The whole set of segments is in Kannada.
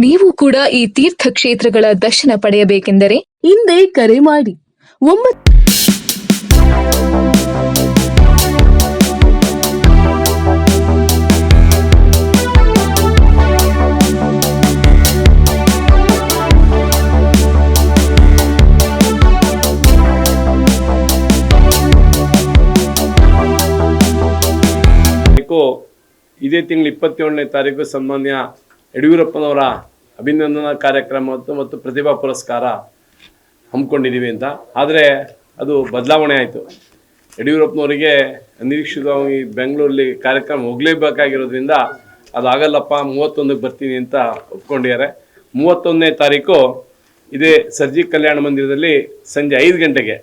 ನೀವು ಕೂಡ ಈ ತೀರ್ಥಕ್ಷೇತ್ರಗಳ ದರ್ಶನ ಪಡೆಯಬೇಕೆಂದರೆ ಹಿಂದೆ ಕರೆ ಮಾಡಿ. ಒಂಬತ್ತು ಇದೇ ತಿಂಗಳು ಇಪ್ಪತ್ತೇಳನೇ ತಾರೀಕು ಸನ್ಮಾನ್ಯ ಯಡಿಯೂರಪ್ಪನವರ ಅಭಿನಂದನಾ ಕಾರ್ಯಕ್ರಮ ಮತ್ತು ಪ್ರತಿಭಾ ಪುರಸ್ಕಾರ ಹಮ್ಮಿಕೊಂಡಿದ್ದೀವಿ ಅಂತ. ಆದರೆ ಅದು ಬದಲಾವಣೆ ಆಯಿತು. ಯಡಿಯೂರಪ್ಪನವರಿಗೆ ಅನಿರೀಕ್ಷಿತವಾಗಿ ಬೆಂಗಳೂರಲ್ಲಿ ಕಾರ್ಯಕ್ರಮ ಹೋಗಲೇಬೇಕಾಗಿರೋದ್ರಿಂದ ಅದಾಗಲ್ಲಪ್ಪ, ಮೂವತ್ತೊಂದಕ್ಕೆ ಬರ್ತೀನಿ ಅಂತ ಒಪ್ಕೊಂಡಿದ್ದಾರೆ. ಮೂವತ್ತೊಂದನೇ ತಾರೀಕು ಇದೇ ಸರ್ಜಿ ಕಲ್ಯಾಣ ಮಂದಿರದಲ್ಲಿ ಸಂಜೆ ಐದು ಗಂಟೆಗೆ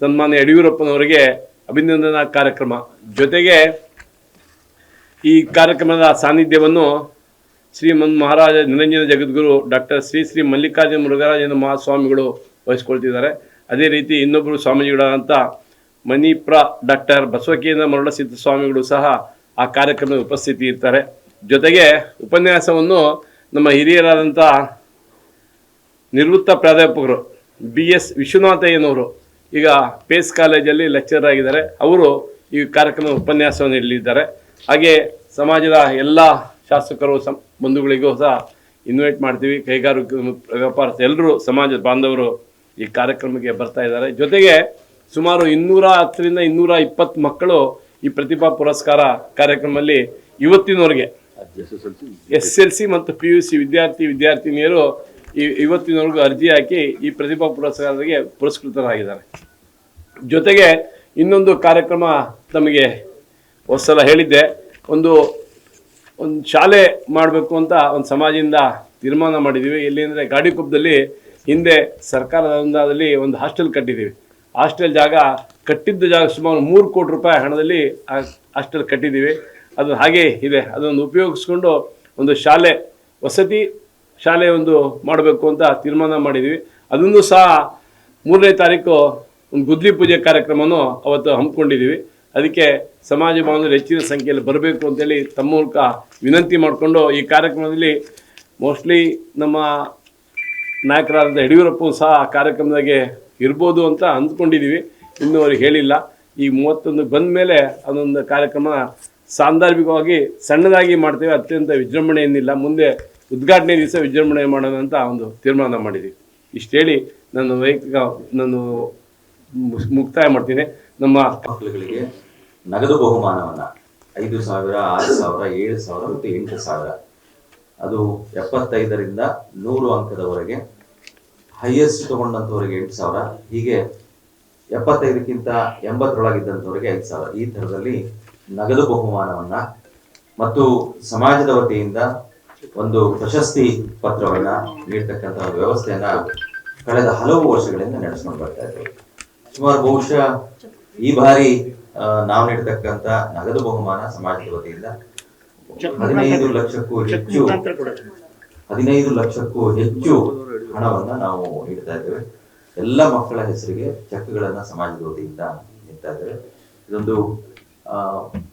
ಸನ್ಮಾನ್ಯ ಯಡಿಯೂರಪ್ಪನವರಿಗೆ ಅಭಿನಂದನಾ ಕಾರ್ಯಕ್ರಮ. ಜೊತೆಗೆ ಈ ಕಾರ್ಯಕ್ರಮದ ಸಾನ್ನಿಧ್ಯವನ್ನು ಶ್ರೀಮನ್ ಮಹಾರಾಜ ನಿರಂಜನ ಜಗದ್ಗುರು ಡಾಕ್ಟರ್ ಶ್ರೀ ಶ್ರೀ ಮಲ್ಲಿಕಾರ್ಜುನ ಮುರುಘರಾಜೇಂದ್ರ ಮಹಾಸ್ವಾಮಿಗಳು ವಹಿಸ್ಕೊಳ್ತಿದ್ದಾರೆ. ಅದೇ ರೀತಿ ಇನ್ನೊಬ್ಬರು ಸ್ವಾಮೀಜಿಗಳಾದಂಥ ಮಣಿಪ್ರ ಡಾಕ್ಟರ್ ಬಸವಕೇಂದ್ರ ಮರುಳಸಿದ್ಧ ಸ್ವಾಮಿಗಳು ಸಹ ಆ ಕಾರ್ಯಕ್ರಮದ ಉಪಸ್ಥಿತಿ ಇರ್ತಾರೆ. ಜೊತೆಗೆ ಉಪನ್ಯಾಸವನ್ನು ನಮ್ಮ ಹಿರಿಯರಾದಂಥ ನಿವೃತ್ತ ಪ್ರಾಧ್ಯಾಪಕರು ಬಿ ಎಸ್ ವಿಶ್ವನಾಥಯ್ಯನವರು ಈಗ ಪೇಸ್ ಕಾಲೇಜಲ್ಲಿ ಲೆಕ್ಚರ್ ಆಗಿದ್ದಾರೆ. ಅವರು ಈ ಕಾರ್ಯಕ್ರಮದ ಉಪನ್ಯಾಸವನ್ನು ನೀಡಲಿದ್ದಾರೆ. ಹಾಗೆ ಸಮಾಜದ ಎಲ್ಲ ಶಾಸಕರು ಸಂ ಬಂಧುಗಳಿಗೂ ಸಹ ಇನ್ವೈಟ್ ಮಾಡ್ತೀವಿ. ಕೈಗಾರಿಕೆ ವ್ಯಾಪಾರ ಎಲ್ಲರೂ, ಸಮಾಜದ ಬಾಂಧವರು ಈ ಕಾರ್ಯಕ್ರಮಕ್ಕೆ ಬರ್ತಾ ಇದ್ದಾರೆ. ಜೊತೆಗೆ ಸುಮಾರು ಇನ್ನೂರ ಹತ್ತರಿಂದ ಇನ್ನೂರ ಇಪ್ಪತ್ತು ಮಕ್ಕಳು ಈ ಪ್ರತಿಭಾ ಪುರಸ್ಕಾರ ಕಾರ್ಯಕ್ರಮದಲ್ಲಿ ಇವತ್ತಿನವರೆಗೆ ಎಸ್ ಎಲ್ ಸಿ ಮತ್ತು ಪಿ ಯು ಸಿ ವಿದ್ಯಾರ್ಥಿ ವಿದ್ಯಾರ್ಥಿನಿಯರು ಈ ಇವತ್ತಿನವರೆಗೂ ಅರ್ಜಿ ಹಾಕಿ ಈ ಪ್ರತಿಭಾ ಪುರಸ್ಕಾರಕ್ಕೆ ಪುರಸ್ಕೃತರಾಗಿದ್ದಾರೆ. ಜೊತೆಗೆ ಇನ್ನೊಂದು ಕಾರ್ಯಕ್ರಮ ತಮಗೆ ಹೊಸಲ ಹೇಳಿದ್ದೆ. ಒಂದು ಒಂದು ಶಾಲೆ ಮಾಡಬೇಕು ಅಂತ ಒಂದು ಸಮಾಜದಿಂದ ತೀರ್ಮಾನ ಮಾಡಿದ್ದೀವಿ ಎಲ್ಲಿ ಅಂದರೆ ಗಾಡಿಕೊಪ್ಪದಲ್ಲಿ ಹಿಂದೆ ಸರ್ಕಾರದ ಅನುದಾನದಲ್ಲಿ ಒಂದು ಹಾಸ್ಟೆಲ್ ಕಟ್ಟಿದ್ದೀವಿ ಹಾಸ್ಟೆಲ್ ಜಾಗ ಕಟ್ಟಿದ್ದ ಜಾಗ ಸುಮಾರು ಮೂರು ಕೋಟಿ ರೂಪಾಯಿ ಹಣದಲ್ಲಿ ಹಾಸ್ಟೆಲ್ ಕಟ್ಟಿದ್ದೀವಿ ಅದು ಹಾಗೇ ಇದೆ. ಅದನ್ನು ಉಪಯೋಗಿಸ್ಕೊಂಡು ಒಂದು ಶಾಲೆ, ವಸತಿ ಶಾಲೆ ಒಂದು ಮಾಡಬೇಕು ಅಂತ ತೀರ್ಮಾನ ಮಾಡಿದ್ದೀವಿ ಅದನ್ನು ಸಹ ಮೂರನೇ ತಾರೀಕು ಒಂದು ಗುದ್ಲಿ ಪೂಜೆ ಕಾರ್ಯಕ್ರಮವನ್ನು ಅವತ್ತು ಹಮ್ಮಿಕೊಂಡಿದ್ದೀವಿ ಅದಕ್ಕೆ ಸಮಾಜ ಬಾಂಧವರು ಹೆಚ್ಚಿನ ಸಂಖ್ಯೆಯಲ್ಲಿ ಬರಬೇಕು ಅಂತೇಳಿ ತಮ್ಮ ಮೂಲಕ ವಿನಂತಿ ಮಾಡಿಕೊಂಡು ಈ ಕಾರ್ಯಕ್ರಮದಲ್ಲಿ ಮೋಸ್ಟ್ಲಿ ನಮ್ಮ ನಾಯಕರಾದ ಯಡಿಯೂರಪ್ಪ ಸಹ ಆ ಕಾರ್ಯಕ್ರಮದಾಗೆ ಇರ್ಬೋದು ಅಂತ ಅಂದ್ಕೊಂಡಿದ್ದೀವಿ. ಇನ್ನೂ ಅವ್ರಿಗೆ ಹೇಳಿಲ್ಲ. ಈ ಮೂವತ್ತೊಂದು ಬಂದ ಮೇಲೆ ಅದೊಂದು ಕಾರ್ಯಕ್ರಮ ಸಾಂದರ್ಭಿಕವಾಗಿ ಸಣ್ಣದಾಗಿ ಮಾಡ್ತೇವೆ. ಅತ್ಯಂತ ವಿಜೃಂಭಣೆ ಏನಿಲ್ಲ ಮುಂದೆ ಉದ್ಘಾಟನೆ ದಿವಸ ವಿಜೃಂಭಣೆ ಮಾಡೋಣ ಅಂತ ಒಂದು ತೀರ್ಮಾನ ಮಾಡಿದ್ದೀವಿ. ಇಷ್ಟು ಹೇಳಿ ನನ್ನ ವೈಯಕ್ತಿಕ, ನಾನು ಮುಕ್ತಾಯ ಮಾಡ್ತೀನಿ. ನಮ್ಮ ಮಕ್ಕಳುಗಳಿಗೆ ನಗದು ಬಹುಮಾನವನ್ನ. ಐದು ಸಾವಿರ, ಆರು ಸಾವಿರ, ಏಳು ಸಾವಿರ ಮತ್ತು ಎಂಟು ಸಾವಿರ. ಅದು ಎಪ್ಪತ್ತೈದರಿಂದ ನೂರು ಅಂಕದವರೆಗೆ ಹೈಯೆಸ್ಟ್ ತಗೊಂಡಂಥವ್ರಿಗೆ ಎಂಟು ಸಾವಿರ, ಹೀಗೆ ಎಪ್ಪತ್ತೈದಕ್ಕಿಂತ ಎಂಬತ್ತರೊಳಗಿದ್ದಂಥವ್ರಿಗೆ ಐದು ಸಾವಿರ. ಈ ಥರದಲ್ಲಿ ನಗದು ಬಹುಮಾನವನ್ನ ಮತ್ತು ಸಮಾಜದ ವತಿಯಿಂದ ಒಂದು ಪ್ರಶಸ್ತಿ ಪತ್ರವನ್ನ ನೀಡ್ತಕ್ಕಂಥ ವ್ಯವಸ್ಥೆಯನ್ನ ಕಳೆದ ಹಲವು ವರ್ಷಗಳಿಂದ ನಡೆಸ್ಕೊಂಡು ಬರ್ತಾ ಇದ್ದೇವೆ. ಸುಮಾರು ಬಹುಶಃ ಈ ಬಾರಿ ನಾವು ನೀಡತಕ್ಕಂತ ನಗದು ಬಹುಮಾನ ಸಮಾಜದ ವತಿಯಿಂದ ಹದಿನೈದು ಲಕ್ಷಕ್ಕೂ ಹೆಚ್ಚು ಹದಿನೈದು ಲಕ್ಷಕ್ಕೂ ಹೆಚ್ಚು ಹಣವನ್ನ ನಾವು ನೀಡ್ತಾ ಇದ್ದೇವೆ. ಎಲ್ಲ ಮಕ್ಕಳ ಹೆಸರಿಗೆ ಚೆಕ್ಗಳನ್ನ ಸಮಾಜದ ವತಿಯಿಂದ ನೀಡ್ತಾ ಇದ್ದೇವೆ. ಇದೊಂದು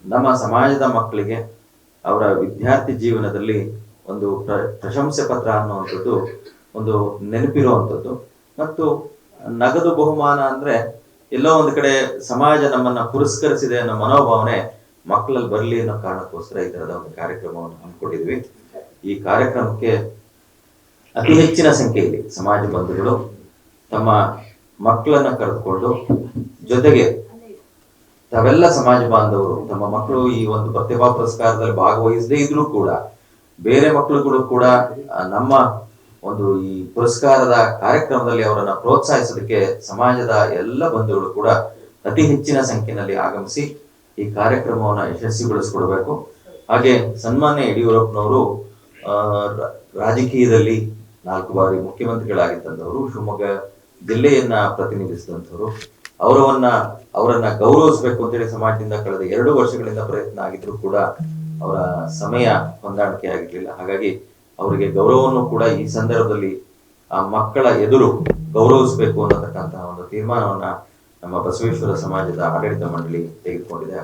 ನಮ್ಮ ಸಮಾಜದ ಮಕ್ಕಳಿಗೆ ಅವರ ವಿದ್ಯಾರ್ಥಿ ಜೀವನದಲ್ಲಿ ಒಂದು ಪ್ರ- ಪ್ರಶಂಸೆ ಪತ್ರ ಅನ್ನುವಂಥದ್ದು ಒಂದು ನೆನಪಿರುವಂಥದ್ದು. ಮತ್ತು ನಗದು ಬಹುಮಾನ ಅಂದ್ರೆ ಎಲ್ಲೋ ಒಂದು ಕಡೆ ಸಮಾಜ ನಮ್ಮನ್ನ ಪುರಸ್ಕರಿಸಿದೆ ಅನ್ನೋ ಮನೋಭಾವನೆ ಮಕ್ಕಳಲ್ಲಿ ಬರಲಿ ಅನ್ನೋ ಕಾರಣಕ್ಕೋಸ್ಕರ ಈ ತರದ ಒಂದು ಕಾರ್ಯಕ್ರಮವನ್ನು ಹಮ್ಮಿಕೊಂಡಿದ್ವಿ. ಈ ಕಾರ್ಯಕ್ರಮಕ್ಕೆ ಅತಿ ಹೆಚ್ಚಿನ ಸಂಖ್ಯೆಯಲ್ಲಿ ಸಮಾಜ ಬಂಧುಗಳು ತಮ್ಮ ಮಕ್ಕಳನ್ನ ಕರೆದುಕೊಂಡು ಜೊತೆಗೆ ತಾವೆಲ್ಲ ಸಮಾಜ ಬಾಂಧವರು, ತಮ್ಮ ಮಕ್ಕಳು ಈ ಒಂದು ಪ್ರತಿಭಾ ಪುರಸ್ಕಾರದಲ್ಲಿ ಭಾಗವಹಿಸದೇ ಇದ್ರೂ ಕೂಡ, ಬೇರೆ ಮಕ್ಕಳುಗಳು ಕೂಡ ನಮ್ಮ ಒಂದು ಈ ಪುರಸ್ಕಾರದ ಕಾರ್ಯಕ್ರಮದಲ್ಲಿ ಅವರನ್ನ ಪ್ರೋತ್ಸಾಹಿಸೋದಕ್ಕೆ ಸಮಾಜದ ಎಲ್ಲ ಬಂಧುಗಳು ಕೂಡ ಅತಿ ಹೆಚ್ಚಿನ ಸಂಖ್ಯೆಯಲ್ಲಿ ಆಗಮಿಸಿ ಈ ಕಾರ್ಯಕ್ರಮವನ್ನ ಯಶಸ್ವಿಗೊಳಿಸಿಕೊಡಬೇಕು. ಹಾಗೆ ಸನ್ಮಾನ್ಯ ಯಡಿಯೂರಪ್ಪನವರು ರಾಜಕೀಯದಲ್ಲಿ ನಾಲ್ಕು ಬಾರಿ ಮುಖ್ಯಮಂತ್ರಿಗಳಾಗಿದ್ದಂಥವರು, ಶಿವಮೊಗ್ಗ ಜಿಲ್ಲೆಯನ್ನ ಪ್ರತಿನಿಧಿಸಿದಂಥವರು, ಅವರವನ್ನ, ಅವರನ್ನ ಗೌರವಿಸಬೇಕು ಅಂತೇಳಿ ಸಮಾಜದಿಂದ ಕಳೆದ ಎರಡು ವರ್ಷಗಳಿಂದ ಪ್ರಯತ್ನ ಆಗಿದ್ರು ಕೂಡ ಅವರ ಸಮಯ ಹೊಂದಾಣಿಕೆ ಆಗಿರ್ಲಿಲ್ಲ ಹಾಗಾಗಿ ಅವರಿಗೆ ಗೌರವವನ್ನು ಕೂಡ ಈ ಸಂದರ್ಭದಲ್ಲಿ ಆ ಮಕ್ಕಳ ಎದುರು ಗೌರವಿಸಬೇಕು ಅನ್ನತಕ್ಕಂತಹ ಒಂದು ತೀರ್ಮಾನವನ್ನ ನಮ್ಮ ಬಸವೇಶ್ವರ ಸಮಾಜದ ಆಡಳಿತ ಮಂಡಳಿ ತೆಗೆದುಕೊಂಡಿದೆ.